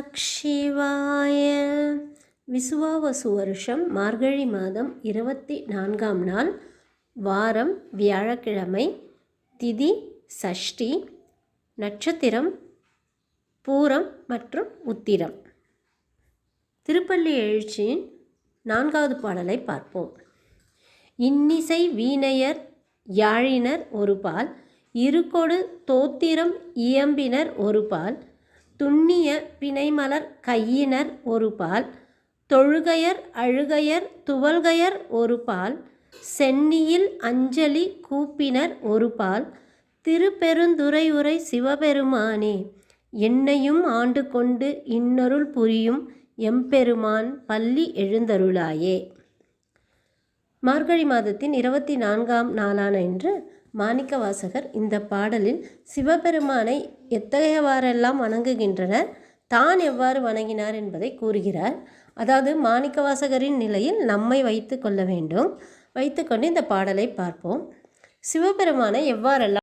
சிவாய விசுவாவசு வருஷம் மார்கழி மாதம் இருபத்தி நான்காம் நாள் வாரம் வியாழக்கிழமை திதி சஷ்டி நட்சத்திரம் பூரம் மற்றும் உத்திரம். திருப்பள்ளி எழுச்சியின் நான்காவது பாடலை பார்ப்போம். இன்னிசை வீணையர் யாழினர் ஒரு பால் இருகொடு தோத்திரம் இயம்பினர் ஒரு பால் துண்ணிய பிணைமலர் கையினர் ஒரு பால் தொழுகையர் அழுகையர் துவல்கையர் ஒரு பால் சென்னியில் அஞ்சலி கூப்பினர் ஒரு பால் திருப்பெருந்துறையுரை சிவபெருமானே என்னையும் ஆண்டு கொண்டு இன்னொருள் புரியும் எம்பெருமான் பள்ளி எழுந்தருளாயே. மார்கழி மாதத்தின் இருபத்தி நான்காம் நாளான இன்று மாணிக்கவாசகர் இந்த பாடலில் சிவபெருமானை எத்தகையவாறெல்லாம் வணங்குகின்றனர்? தான் எவ்வாறு வணங்கினார் என்பதை கூறுகிறார். அதாவது மாணிக்கவாசகரின் நிலையில் நம்மை வைத்து கொள்ள வேண்டும். வைத்துக்கொண்டு இந்த பாடலை பார்ப்போம். சிவபெருமானை எவ்வாறெல்லாம்